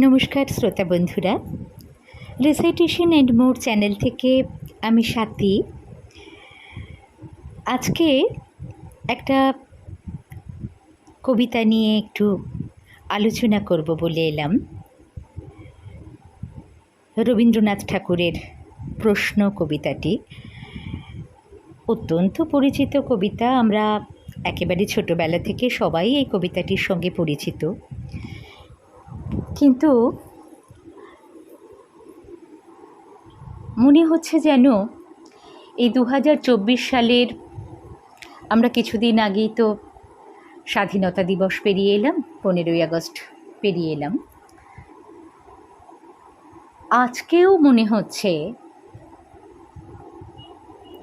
নমস্কার শ্রোতা বন্ধুরা। রেসাইটেশন অ্যান্ড মোর চ্যানেল থেকে আমি স্বাতি আজকে একটা কবিতা নিয়ে একটু আলোচনা করব বলে এলাম। রবীন্দ্রনাথ ঠাকুরের প্রশ্ন কবিতাটি। অত্যন্ত পরিচিত কবিতা, আমরা একেবারে ছোটোবেলা থেকে সবাই এই কবিতাটির সঙ্গে পরিচিত। কিন্তু মনে হচ্ছে যেন এই দু হাজার চব্বিশ সালের আমরা কিছুদিন আগেই তো স্বাধীনতা দিবস পেরিয়ে এলাম, পনেরোই আগস্ট পেরিয়ে এলাম। আজকেও মনে হচ্ছে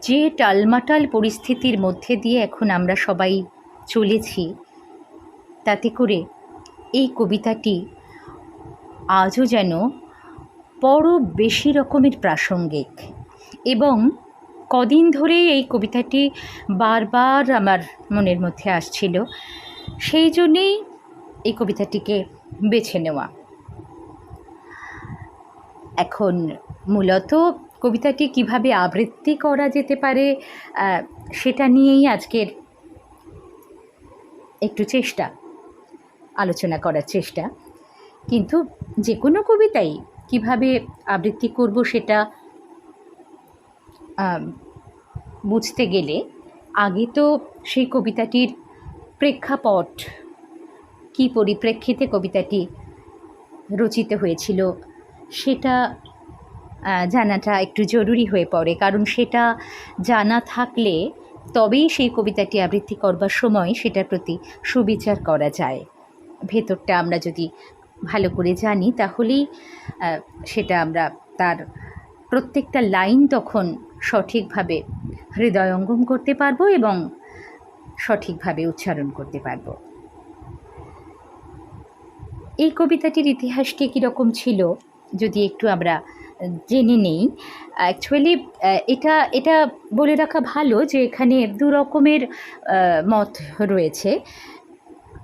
যে টালমাটাল পরিস্থিতির মধ্যে দিয়ে এখন আমরা সবাই চলেছি, তাতে করে এই কবিতাটি আজও যেন বড় বেশি রকমের প্রাসঙ্গিক। এবং কদিন ধরে এই কবিতাটি বারবার আমার মনের মধ্যে আসছিল, সেই জন্যেই এই কবিতাটিকে বেছে নেওয়া। এখন মূলত কবিতাটি কীভাবে আবৃত্তি করা যেতে পারে সেটা নিয়েই আজকের একটু চেষ্টা, আলোচনা করার চেষ্টা। কিন্তু যে কোনো কবিতাই কীভাবে আবৃত্তি করব সেটা বুঝতে গেলে আগে তো সেই কবিতাটির প্রেক্ষাপট, কী পরিপ্রেক্ষিতে কবিতাটি রচিত হয়েছিল সেটা জানাটা একটু জরুরি হয়ে পড়ে। কারণ সেটা জানা থাকলে তবেই সেই কবিতাটি আবৃত্তি করবার সময় সেটার প্রতি সুবিচার করা যায়। ভেতরটা আমরা যদি ভালো করে জানি, তাহলেই সেটা আমরা তার প্রত্যেকটা লাইন তখন সঠিকভাবে হৃদয়ঙ্গম করতে পারব এবং সঠিকভাবে উচ্চারণ করতে পারব। এই কবিতাটির ইতিহাসটি কীরকম ছিল, যদি একটু আমরা জেনে নেই অ্যাকচুয়ালি এটা এটা বলে রাখা ভালো যে এখানে দু রকমের মত রয়েছে।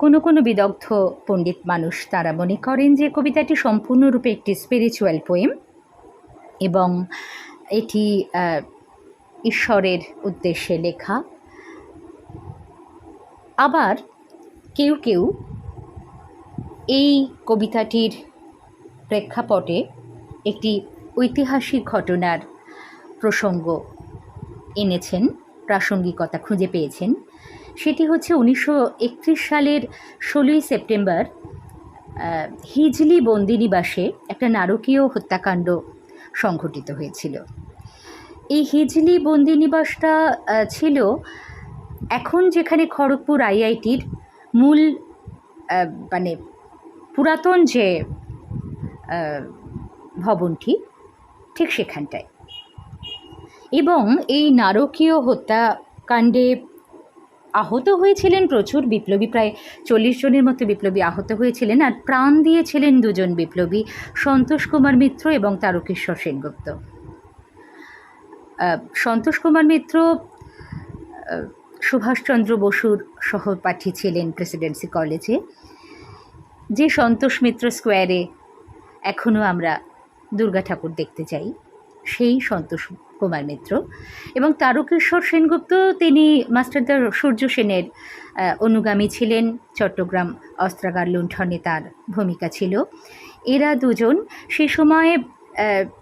কোনো কোনো বিদগ্ধ পণ্ডিত মানুষ তারা মনে করেন যে কবিতাটি সম্পূর্ণরূপে একটি স্পিরিচুয়াল পোয়েম এবং এটি ঈশ্বরের উদ্দেশ্যে লেখা। আবার কেউ কেউ এই কবিতাটির প্রেক্ষাপটে একটি ঐতিহাসিক ঘটনার প্রসঙ্গ এনেছেন, প্রাসঙ্গিকতা খুঁজে পেয়েছেন। সেটি হচ্ছে উনিশশো একত্রিশ সালের ষোলোই সেপ্টেম্বর হিজলি বন্দিনিবাসে একটা নারকীয় হত্যাকাণ্ড সংঘটিত হয়েছিল। এই হিজলি বন্দিনিবাসটা ছিল এখন যেখানে খড়গপুর আইআইটির মূল মানে পুরাতন যে ভবনটি, ঠিক সেখানটায়। এবং এই নারকীয় হত্যাকাণ্ডে আহত হয়েছিলেন প্রচুর বিপ্লবী, প্রায় চল্লিশ জনের মতো বিপ্লবী আহত হয়েছিলেন আর প্রাণ দিয়েছিলেন দুজন বিপ্লবী, সন্তোষ কুমার মিত্র এবং তারকেশ্বর সেনগুপ্ত। সন্তোষ কুমার মিত্র সুভাষচন্দ্র বসুর সহপাঠী ছিলেন প্রেসিডেন্সি কলেজে। যে সন্তোষ মিত্র স্কোয়ারে এখনও আমরা দুর্গা ঠাকুর দেখতে যাই সেই সন্তোষ কুমার মিত্র এবং তারকেশ্বর সেনগুপ্ত, তিনি মাস্টারদার সূর্য সেনের অনুগামী ছিলেন। চট্টগ্রাম অস্ত্রাগার লুণ্ঠনে তার ভূমিকা ছিল। এরা দুজন সে সময়ে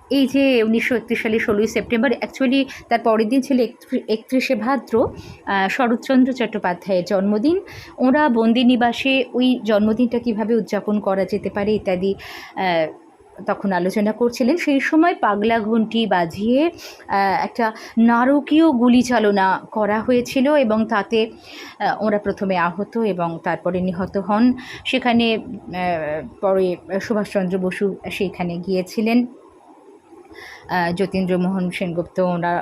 এই যে উনিশশো একত্রিশ সালে ষোলোই সেপ্টেম্বর অ্যাকচুয়ালি তার পরের দিন ছিল একত্রি- একত্রিশে ভাদ্র শরৎচন্দ্র চট্টোপাধ্যায়ের জন্মদিন। ওরা বন্দি নিবাসে ওই জন্মদিনটা কীভাবে উদযাপন করা যেতে পারে ইত্যাদি তখন আলোচনা করছিলেন, সেই সময় পাগলা ঘণ্টি বাজিয়ে একটা নারকীয় গুলি চালনা করা হয়েছিল এবং তাতে ওরা প্রথমে আহত এবং তারপরে নিহত হন। সেখানে পরে সুভাষচন্দ্র বসু সেখানে গিয়েছিলেন। যতীন্দ্রমোহন সেনগুপ্ত ওনারা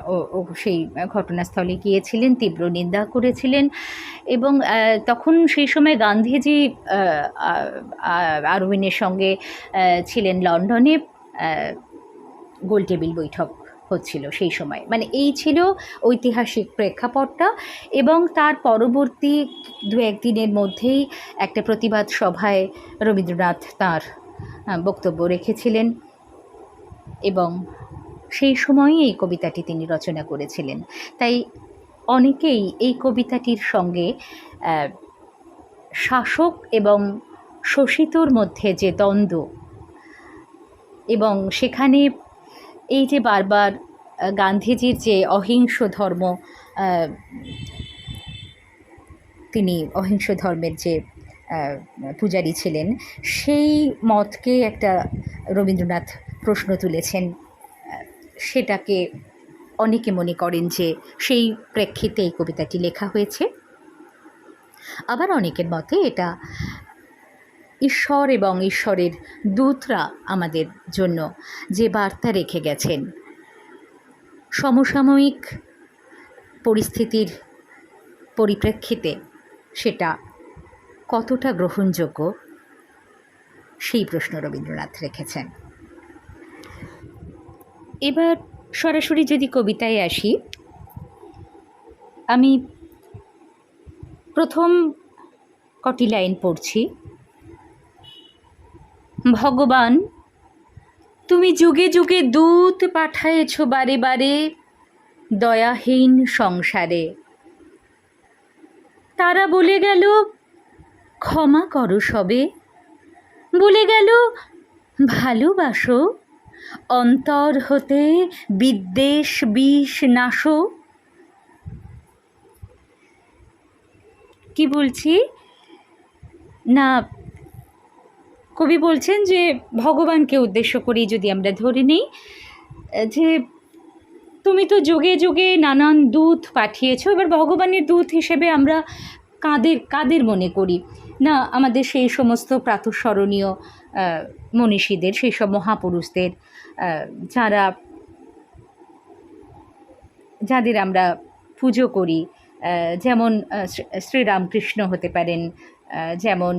সেই ঘটনাস্থলে গিয়েছিলেন, তীব্র নিন্দা করেছিলেন এবং তখন সেই সময় গান্ধীজি আরউইনের সঙ্গে ছিলেন লন্ডনে গোলটেবিল বৈঠক হচ্ছিল সেই সময়। মানে এই ছিল ঐতিহাসিক প্রেক্ষাপটটা এবং তার পরবর্তী দু একদিনের মধ্যেই একটা প্রতিবাদ সভায় রবীন্দ্রনাথ তাঁর বক্তব্য রেখেছিলেন এবং সেই সময়ই এই কবিতাটি তিনি রচনা করেছিলেন। তাই অনেকেই এই কবিতাটির সঙ্গে শাসক এবং শোষিতর মধ্যে যে দ্বন্দ্ব এবং সেখানে এই যে বারবার গান্ধীজির যে অহিংস ধর্ম তিনি অহিংস ধর্মের যে পূজারী ছিলেন, সেই মতকে একটা রবীন্দ্রনাথ প্রশ্ন তুলেছেন। সেটাকে অনেকে মনে করেন যে সেই প্রেক্ষিতে এই কবিতাটি লেখা হয়েছে। আবার অনেকের মতে এটা ঈশ্বর এবং ঈশ্বরের দূতরা আমাদের জন্য যে বার্তা রেখে গেছেন। সমসাময়িক পরিস্থিতির পরিপ্রেক্ষিতে সেটা কতটা গ্রহণযোগ্য, সেই প্রশ্ন রবীন্দ্রনাথ রেখেছেন। এবার সরাসরি যদি কবিতায় আসি, আমি প্রথম কটি লাইন পড়ছি। ভগবান, তুমি যুগে যুগে দূত পাঠায়েছ বারে বারে দয়াহীন সংসারে। তারা বলে গেল, ক্ষমা করো সবে। বলে গেল, ভালোবাসো অন্তর হতে বিদ্বেষ বিষ নাশো। কি বলছি? না, কবি বলছেন যে ভগবানকে উদ্দেশ্য করেই যদি আমরা ধরে নিই, যে তুমি তো যুগে যুগে নানান দূত পাঠিয়েছো, এবার ভগবানের দূত হিসেবে আমরা কাদের কাদের মনে করি? না, আমাদের সেই সমস্ত প্রাতঃস্মরণীয় মনীষীদের, সেই সব মহাপুরুষদের যারা, যাদের আমরা পুজো করি যেমন শ্রীরামকৃষ্ণ হতে পারেন যেমন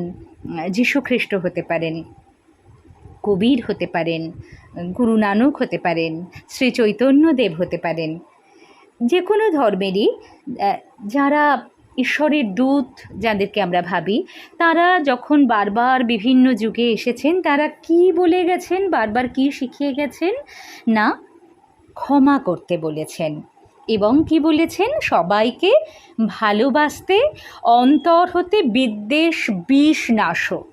যীশু খ্রিস্ট হতে পারেন, কবির হতে পারেন, গুরু নানক হতে পারেন, শ্রী চৈতন্যদেব হতে পারেন, যে কোনো ধর্মেরই যারা ঈশ্বরের দূত যাদেরকে আমরা ভাবি, তারা যখন বারবার বিভিন্ন যুগে এসেছেন, তারা কি বলে গেছেন, বারবার কি শিখিয়ে গেছেন? না, ক্ষমা করতে বলেছেন। এবং কি বলেছেন? সবাইকে ভালোবাসতে অন্তর হতে বিদ্বেষ, বিষ নাশক।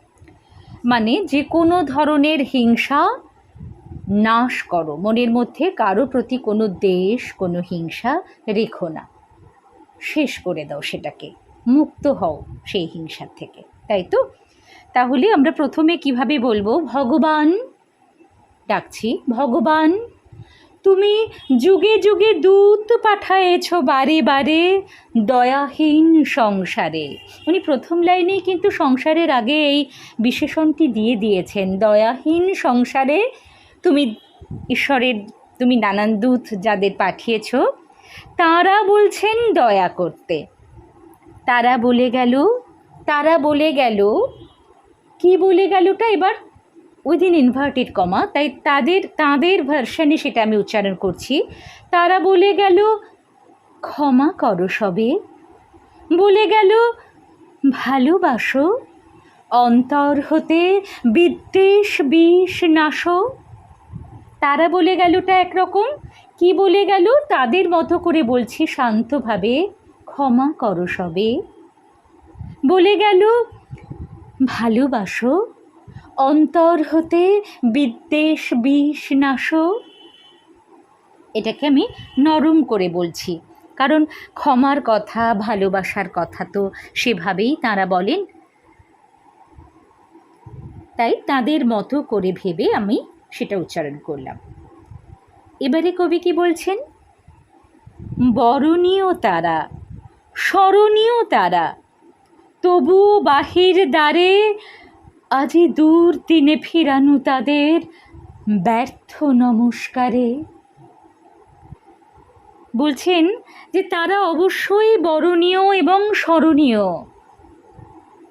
মানে যে কোনো ধরনের হিংসা নাশ করো। মনের মধ্যে কারও প্রতি কোনো দেশ, কোনো হিংসা রেখো না। শেষ করে দাও সেটাকে। মুক্ত হও সেই হিংসার থেকে, তাই তো? তাহলে আমরা প্রথমে কীভাবে বলব? ভগবান, ডাকছি, ভগবান, তুমি যুগে যুগে দূত পাঠায়েছ বারে বারে দয়াহীন সংসারে। উনি প্রথম লাইনেই কিন্তু সংসারের আগে এই বিশেষণটি দিয়ে দিয়েছেন, দয়াহীন সংসারে তুমি ঈশ্বরের, তুমি নানান দূত যাদের পাঠিয়েছ তারা বলছেন দয়া করতে। তারা বলে গেল, তারা বলে গেল, কি বলে গেলটা এবার? উইদিন ইনভার্টেড কমা তাই তাদের তাদের ভার্সানে সেটা আমি উচ্চারণ করছি। তারা বলে গেল, ক্ষমা করো সবে। বলে গেল, ভালোবাসো, অন্তর হতে বিদ্বেষ বিষ নাশো। তারা বলে গেলটা একরকম কি বলে গেল? তাদের মতো করে বলছি শান্তভাবে, ক্ষমা করো সবে। বলে গেল, ভালোবাসো, অন্তর হতে বিদ্বেষ বিষ নাশো। এটাকে আমি নরম করে বলছি, কারণ ক্ষমার কথা, ভালোবাসার কথা তো সেভাবেই তারা বলেন। তাই তাদের মতো করে ভেবে আমি সেটা উচ্চারণ করলাম। এবারে কবি কি বলছেন? বরণীয় তারা, স্মরণীয় তারা, তবুও বাহির দ্বারে আজি দূর দিনে ফিরানু তাদের ব্যর্থ নমস্কারে। বলছেন যে তারা অবশ্যই বরণীয় এবং স্মরণীয়।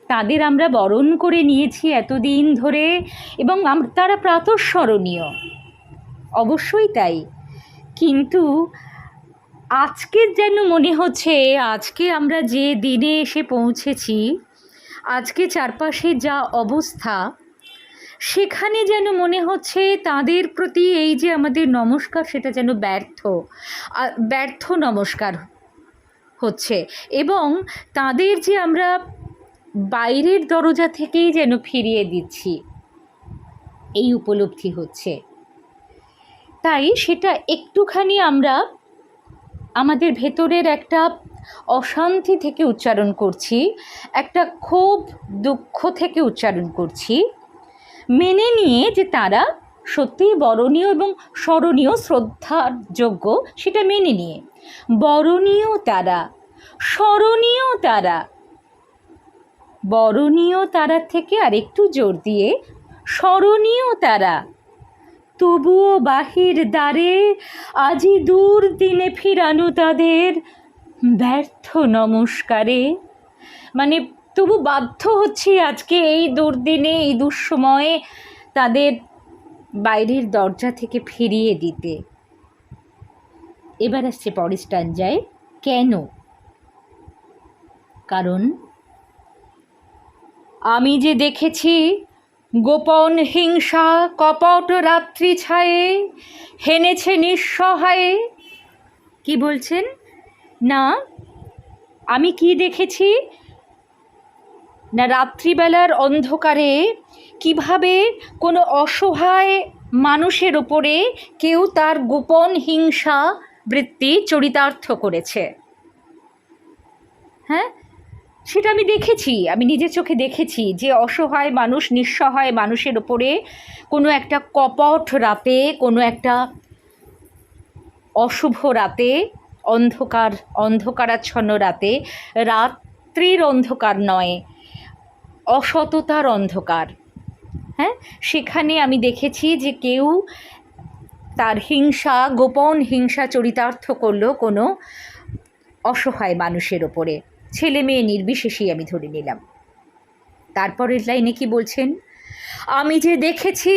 তাদের আমরা বরণ করে নিয়েছি এতদিন ধরে এবং তারা প্রাতঃস্মরণীয়। অবশ্যই তাই। কিন্তু আজকে যেন মনে হচ্ছে, আজকে আমরা যে দিনে এসে পৌঁছেছি, আজকে চারপাশে যা অবস্থা, সেখানে যেন মনে হচ্ছে তাদের প্রতি এই যে আমাদের নমস্কার, সেটা যেন ব্যর্থ ব্যর্থ নমস্কার হচ্ছে এবং তাদের যে আমরা বাইরের দরজা থেকেই যেন ফিরিয়ে দিচ্ছি, এই উপলব্ধি হচ্ছে। তাই সেটা একটুখানি আমরা আমাদের ভেতরের একটা অশান্তি থেকে উচ্চারণ করছি, একটা ক্ষোভ দুঃখ থেকে উচ্চারণ করছি, মেনে নিয়ে যে তারা সত্যিই বরণীয় এবং স্মরণীয় শ্রদ্ধার যোগ্য, সেটা মেনে নিয়ে। বরণীয় তারা, স্মরণীয় তারা, বরণীয় তারার থেকে আরেকটু জোর দিয়ে, স্মরণীয় তারা। তবুও বাহির দ্বারে আজি দূর দিনে ফিরানো তাদের ব্যর্থ নমস্কারে। মানে তবু বাধ্য হচ্ছি আজকে এই দুর্দিনে, এই দুঃসময়ে তাদের বাইরের দরজা থেকে ফিরিয়ে দিতে। এবার আসছে পরের স্টাঞ্জায় কেন? কারণ আমি যে দেখেছি গোপন হিংসা কপট রাত্রি ছায়ে হেনেছে নিঃসহায়ে। কি বলছেন? না, আমি কি দেখেছি? না, রাত্রিবেলার অন্ধকারে কীভাবে কোনো অসহায় মানুষের ওপরে কেউ তার গোপন হিংসা বৃত্তি চরিতার্থ করেছে? হ্যাঁ? সেটা আমি দেখেছি, আমি নিজের চোখে দেখেছি যে অসহায় মানুষ, নিঃসহায় মানুষের ওপরে কোনো একটা কপট রাতে, কোনো একটা অশুভ রাতে, অন্ধকার, অন্ধকারাচ্ছন্ন রাতে, রাত্রির অন্ধকার নয়, অসততার অন্ধকার। হ্যাঁ? সেখানে আমি দেখেছি যে কেউ তার হিংসা, গোপন হিংসা চরিতার্থ করল কোনো অসহায় মানুষের ওপরে। ছেলে মেয়ে নির্বিশেষেই আমি ধরে নিলাম। তারপরের লাইনে কি বলছেন? আমি যে দেখেছি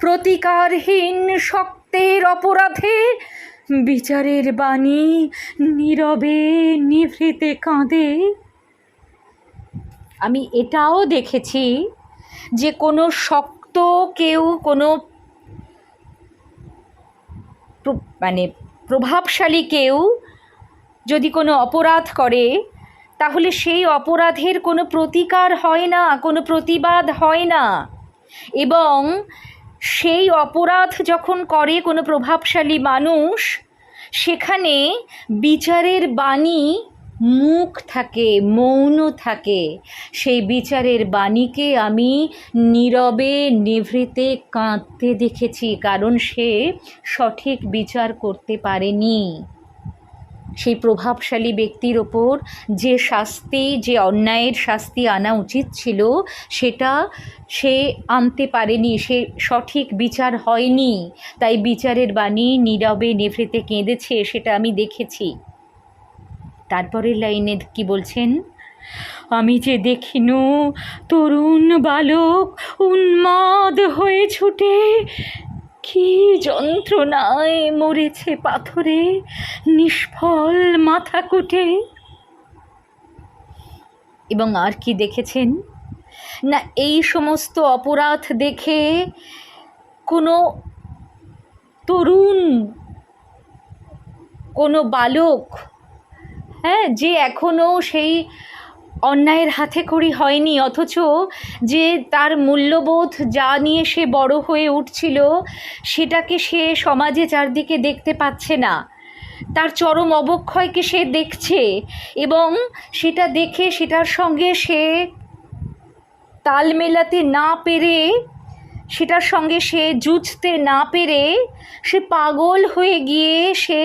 প্রতিকারহীন শক্তের অপরাধে বিচারের বাণী নীরবে নিভৃতে কাঁদে। আমি এটাও দেখেছি যে কোনো শক্ত কেউ কোনো মানে প্রভাবশালী কেউ যদি কোনো অপরাধ করে তাহলে সেই অপরাধের কোনো প্রতিকার হয় না, কোনো প্রতিবাদ হয় না। এবং সেই অপরাধ যখন করে কোনো প্রভাবশালী মানুষ, সেখানে বিচারের বাণী মুখ থাকে, মৌন থাকে। সেই বিচারের বাণীকে আমি নীরবে, নিভৃতে, কাঁদতে দেখেছি, কারণ সে সঠিক বিচার করতে পারেনি। সেই প্রভাবশালী ব্যক্তির ওপর যে শাস্তি, যে অন্যায়ের শাস্তি আনা উচিত ছিল, সেটা সে আনতে পারেনি, সে সঠিক বিচার হয়নি। তাই বিচারের বাণী নীরবে নেভৃতে কেঁদেছে, সেটা আমি দেখেছি। তারপরের লাইনে কি বলছেন? আমি যে দেখিনু, তরুণ বালক, উন্মাদ হয়ে ছুটে কি যন্ত্রণায় মরেছে পাথরে, নিষ্ফল মাথা কুটে। এবং আর কি দেখেছেন? না, এই সমস্ত অপরাধ দেখে কোনো তরুণ, কোনো বালক হ্যাঁ যে এখনও সেই অন্যায়ের হাতে খড়ি হয়নি, অথচ যে তার মূল্যবোধ যা নিয়ে সে বড় হয়ে উঠছিল, সেটাকে সে সমাজে চারদিকে দেখতে পাচ্ছে না। তার চরম অবক্ষয়কে সে দেখছে এবং সেটা দেখে সেটার সঙ্গে সে তাল মেলাতে না পেরে, সেটার সঙ্গে সে জুঝতে না পেরে, সে পাগল হয়ে গিয়ে সে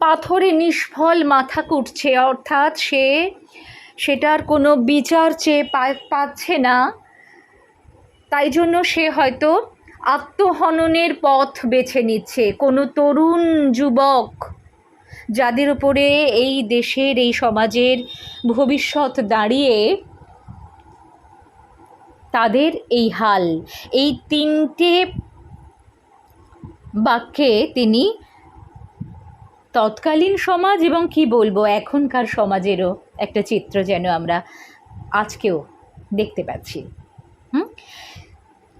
পাথরে নিষ্ফল মাথা কুটছে, অর্থাৎ সে সেটার কোনো বিচার চেয়ে পাচ্ছে না। তাই জন্য সে হয়তো আত্মহননের পথ বেছে নিচ্ছে। কোনো তরুণ যুবক যাদের উপরে এই দেশের, এই সমাজের ভবিষ্যৎ দাঁড়িয়ে তাদের এই হাল, এই তিনটে বাক্যে তিনি তৎকালীন সমাজ এবং কি বলব, এখনকার সমাজেরও একটা চিত্র যেন আমরা আজকেও দেখতে পাচ্ছি। হুম?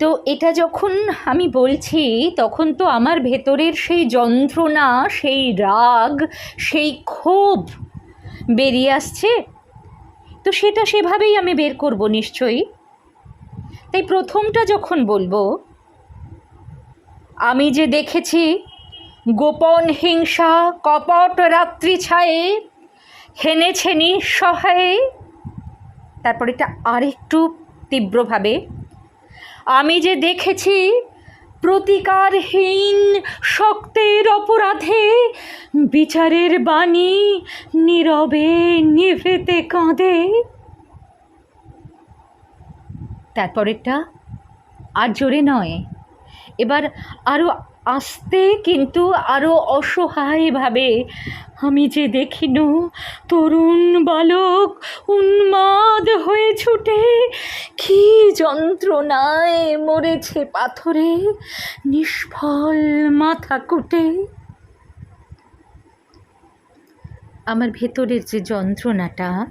তো এটা যখন আমি বলছি, তখন তো আমার ভেতরের সেই যন্ত্রণা, সেই রাগ, সেই ক্ষোভ বেরিয়ে আসছে। তো সেটা সেভাবেই আমি বের করব নিশ্চয়ই। তাই প্রথমটা যখন বলব, আমি যে দেখেছি গোপন হিংসা, কপট রাত্রি ছায়ে হেনেছে নিঃসহায়ে তারপর এটা আরেকটু তীব্রভাবে। আমি যে দেখেছি প্রতিকারহীন শক্তের অপরাধে, বিচারের বাণী নীরবে নিভেতে কাঁদে। তারপরেরটা আর জোরে নয়। এবার আরও আস্তে কিন্তু আরও অসহায়ভাবে। আমি যে দেখিনু, তরুণ বালক উন্মাদ হয়ে ছুটে, কি যন্ত্রণায় মরেছে পাথরে, নিষ্ফল মাথা কুটে। আমার ভেতরের যে যন্ত্রণাটা,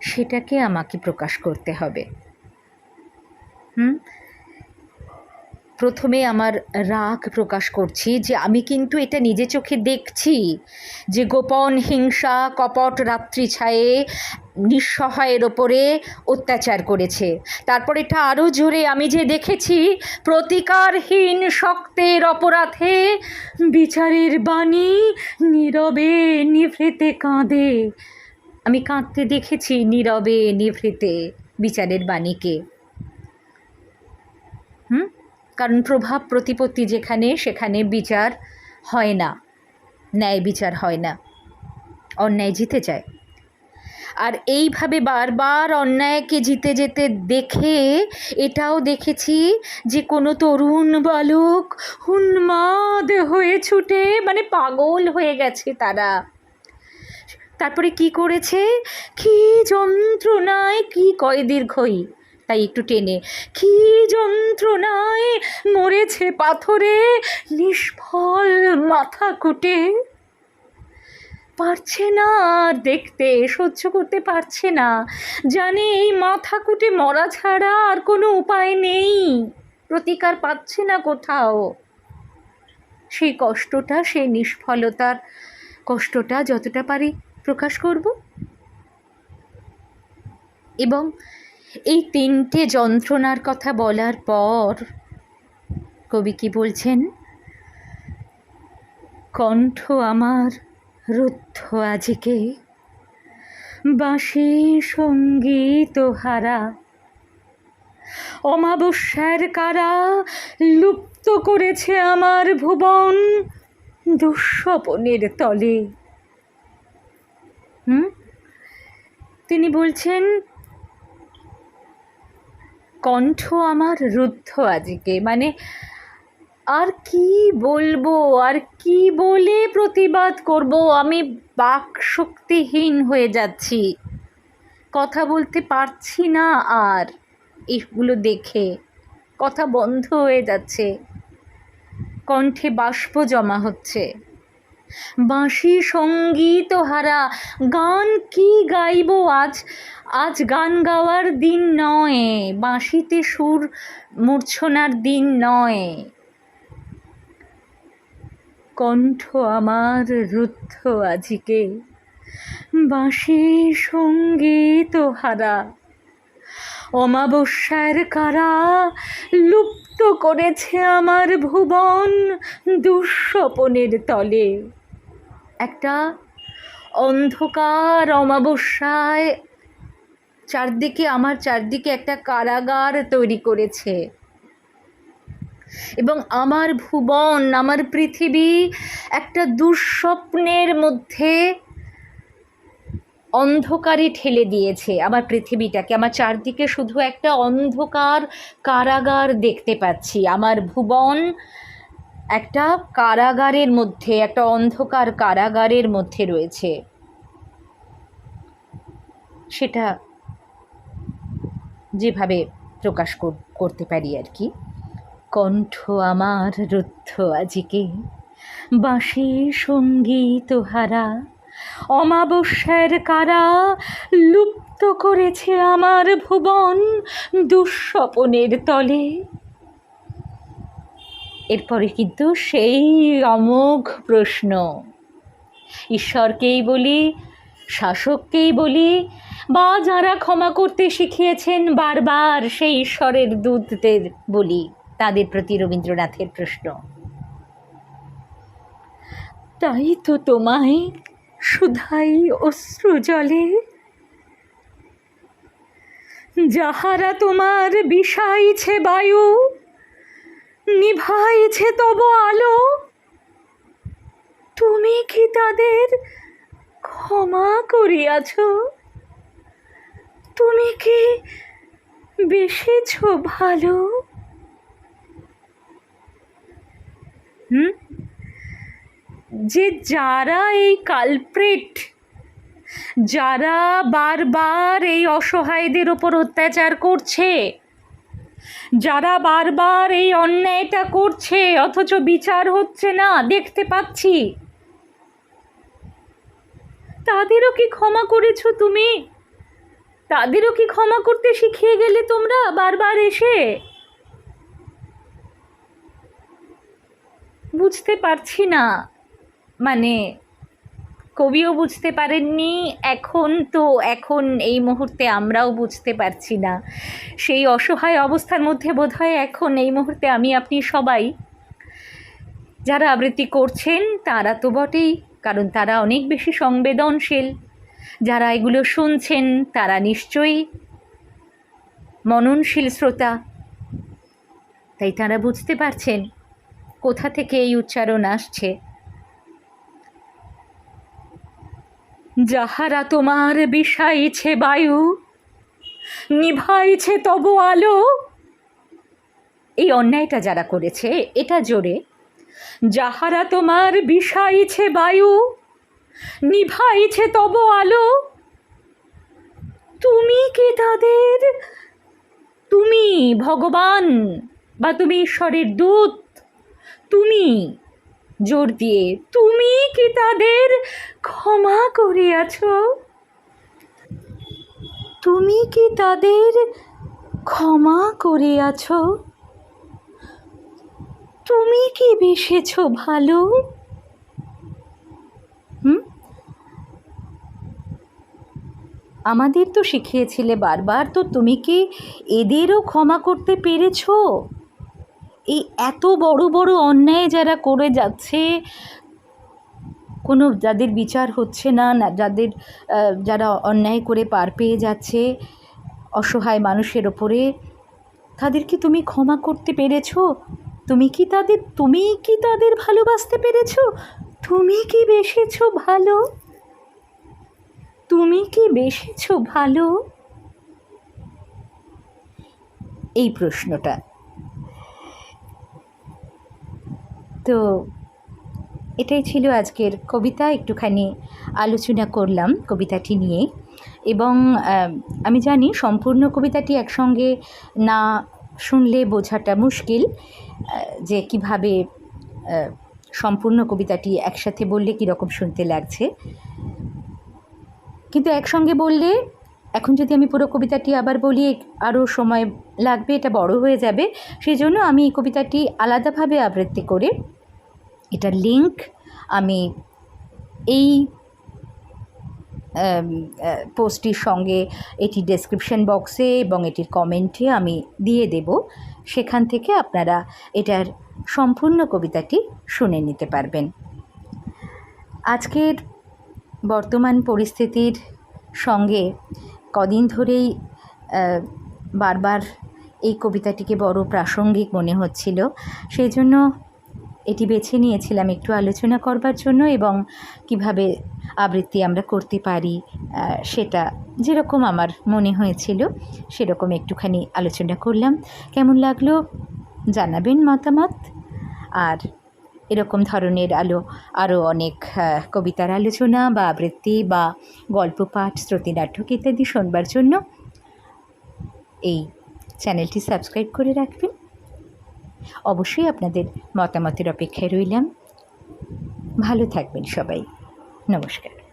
সেটাকে আমাকে প্রকাশ করতে হবে। হুম? প্রথমে আমার রাগ প্রকাশ করছি যে আমি কিন্তু এটা নিজে চোখে দেখছি যে গোপন হিংসা, কপট রাত্রি ছায়ে নিঃসহায়ের ওপরে অত্যাচার করেছে। তারপর এটা আরও জোরে আমি যে দেখেছি, প্রতিকারহীন শক্তের অপরাধে বিচারের বাণী নীরবে নিভৃতে কাঁদে। আমি কাঁদতে দেখেছি নীরবে নিভৃতে বিচারের বাণীকে। হুম? কারণ প্রভাব প্রতিপত্তি যেখানে, সেখানে বিচার হয় না। ন্যায় বিচার হয় না। অন্যায় জিতে যায়। আর এইভাবে বারবার অন্যায়কে জিতে যেতে দেখে, এটাও দেখেছি যে কোনো তরুণ বালক উন্মাদ হয়ে ছুটে মানে পাগল হয়ে গেছে তারা। তারপরে কি করেছে? কি যন্ত্রণায়, কি কয় দীর্ঘই তাই একটু টেনে, কি যন্ত্রণায় মরেছে পাথরে নিষ্ফল মাথা কুটে? পারছে না, দেখতে, সহ্য করতে পারছে না। জানে এই মাথা কুটে মরা ছাড়া আর কোনো উপায় নেই। প্রতিকার পাচ্ছে না কোথাও। সেই কষ্টটা, সেই নিষ্ফলতার কষ্টটা যতটা পারি প্রকাশ করব। এবং এই তিনটে যন্ত্রণার কথা বলার পর কবি কি বলছেন? কণ্ঠ আমার রুদ্ধ আজকে। বাঁশি সংগীত হারা। অমাবস্যার কারা লুপ্ত করেছে আমার ভুবন দুঃস্বপনের তলে। হুম? তিনি বলছেন কণ্ঠ আমার রুদ্ধ আজকে। মানে আর কি বলব, আর কি বলে প্রতিবাদ করব? আমি বাক শক্তিহীন হয়ে যাচ্ছি। কথা বলতে পারছি না আর এগুলো দেখে। কথা বন্ধ হয়ে যাচ্ছে। কণ্ঠে বাষ্প জমা হচ্ছে। বাঁশি সংগীত হারা গান কি গাইব আজ? আজ গান গাওয়ার দিন নয়, বাঁশিতে সুর মূর্ছনার দিন নয়। কণ্ঠ আমার রুদ্ধ আজিকে, বাঁশি সংগীত হারা অমাবস্যার কারা লুপ্ত করেছে আমার ভুবন দুঃস্বপনের তলে। একটা অন্ধকার অমাবস্যায় চারদিকে, আমার চারদিকে একটা কারাগার তৈরি করেছে। এবং আমার ভুবন, আমার পৃথিবী একটা দুঃস্বপ্নের মধ্যে অন্ধকারে ঠেলে দিয়েছে আমার পৃথিবীটাকে। আমার চারদিকে শুধু একটা অন্ধকার কারাগার দেখতে পাচ্ছি। আমার ভুবন একটা কারাগারের মধ্যে, একটা অন্ধকার কারাগারের মধ্যে রয়েছে। সেটা যেভাবে প্রকাশ করতে পারি আর কি। কণ্ঠ আমার রুদ্ধ আজিকে, বাঁশি সংগীত হারা, অমাবস্যার কারা লুপ্ত করেছে আমার ভুবন দুঃস্বপনের তলে। এরপরে কিন্তু সেই অমোঘ প্রশ্ন, ঈশ্বরকেই বলি শাসককেই বলি, বা যারা ক্ষমা করতে শিখিয়েছেন বারবার সেই ঈশ্বরের দূতদের বলি, তাদের প্রতি রবীন্দ্রনাথের প্রশ্ন। তাই তো তোমায় শুধাই অশ্রু জলে। যাহারা তোমার বিষাইছে বায়ু, নিভাইছে তব আলো। তুমি কি তাদের ক্ষমা করিয়াছ। তুমি কি বেসেছ ভালো? যে যারা এই কালপ্রেট, যারা বারবার এই অসহায়দের ওপর অত্যাচার করছে, যারা বারবার এই অন্যায়টা করছে, অথচ বিচার হচ্ছে না, দেখতে পাচ্ছি। তাদেরও কি ক্ষমা করেছ তুমি? তাদেরও কি ক্ষমা করতে শিখিয়ে গেলে তোমরা বারবার এসে? বুঝতে পারছি না। মানে কবিও বুঝতে পারেননি, এখন তো এখন এই মুহূর্তে আমরাও বুঝতে পারছি না। সেই অসহায় অবস্থার মধ্যে বোধহয় এখন এই মুহূর্তে আমি, আপনি সবাই, যারা আবৃত্তি করছেন, তারা তো বটেই। কারণ তারা অনেক বেশি সংবেদনশীল। যারা এগুলো শুনছেন, তারা নিশ্চয়ই মননশীল শ্রোতা। তাই তারা বুঝতে পারছেন কোথা থেকে এই উচ্চারণ আসছে। যাহারা তোমার বিষাইছে বায়ু, নিভাইছে তব আলো, এই অন্যায়টা যারা করেছে, এটা জোরে যাহারা তোমার বিষাইছে বায়ু, নিভাইছে তব আলো, তুমি কি তাদের? তুমি ভগবান বা তুমি ঈশ্বরের দূত? তুমি, জোর দিয়ে, তুমি কি তাদের ক্ষমা করিয়াছ? তুমি কি তাদের ক্ষমা করিয়াছ? তুমি কি বেসেছ ভালো? হুম? আমাদের তো শিখিয়েছিলে বারবার, তো তুমি কি এদেরও ক্ষমা করতে পেরেছ? এই এত বড় বড় অন্যায় যারা করে যাচ্ছে, কোনো যাদের বিচার হচ্ছে না না যাদের যারা অন্যায় করে পার পেয়ে যাচ্ছে, অসহায় মানুষের ওপরে তাদের কি তুমি ক্ষমা করতে পেরেছ? তুমি কি তাদের তুমি কি তাদের ভালোবাসতে পেরেছ? তুমি কি বেসেছো ভালো? তুমি কি বেসেছো ভালো? এই প্রশ্নটা। তো, এটাই ছিল আজকের কবিতা। একটুখানি আলোচনা করলাম কবিতাটি নিয়ে। এবং আমি জানি সম্পূর্ণ কবিতাটি একসঙ্গে না শুনলে বোঝাটা মুশকিল যে কীভাবে সম্পূর্ণ কবিতাটি একসাথে বললে কীরকম শুনতে লাগছে। কিন্তু একসঙ্গে বললে, এখন যদি আমি পুরো কবিতাটি আবার বলি, আরও সময় লাগবে, এটা বড় হয়ে যাবে। সেই জন্য আমি এই কবিতাটি আলাদাভাবে আবৃত্তি করে, এটার লিংক আমি এই পোস্টটির সঙ্গে এটি ডেসক্রিপশন বক্সে এবং এটির কমেন্টে আমি দিয়ে দেব। সেখান থেকে আপনারা এটার সম্পূর্ণ কবিতাটি শুনে নিতে পারবেন। আজকের বর্তমান পরিস্থিতির সঙ্গে কদিন ধরেই বারবার এই কবিতাটিকে বড় প্রাসঙ্গিক মনে হচ্ছিল। সেই জন্য এটি বেছে নিয়েছিলাম একটু আলোচনা করবার জন্য এবং কীভাবে আবৃত্তি আমরা করতে পারি সেটা যেরকম আমার মনে হয়েছিল, সেরকম একটুখানি আলোচনা করলাম। কেমন লাগল জানাবেন মতামত। আর এরকম ধরনের আলো আরও অনেক কবিতার আলোচনা বা আবৃত্তি বা গল্প, পাঠ শ্রুতিনাটক ইত্যাদি শোনবার জন্য এই চ্যানেলটি সাবস্ক্রাইব করে রাখবেন। অবশ্যই আপনাদের মতামতের অপেক্ষায় রইলাম। ভালো থাকবেন সবাই। নমস্কার।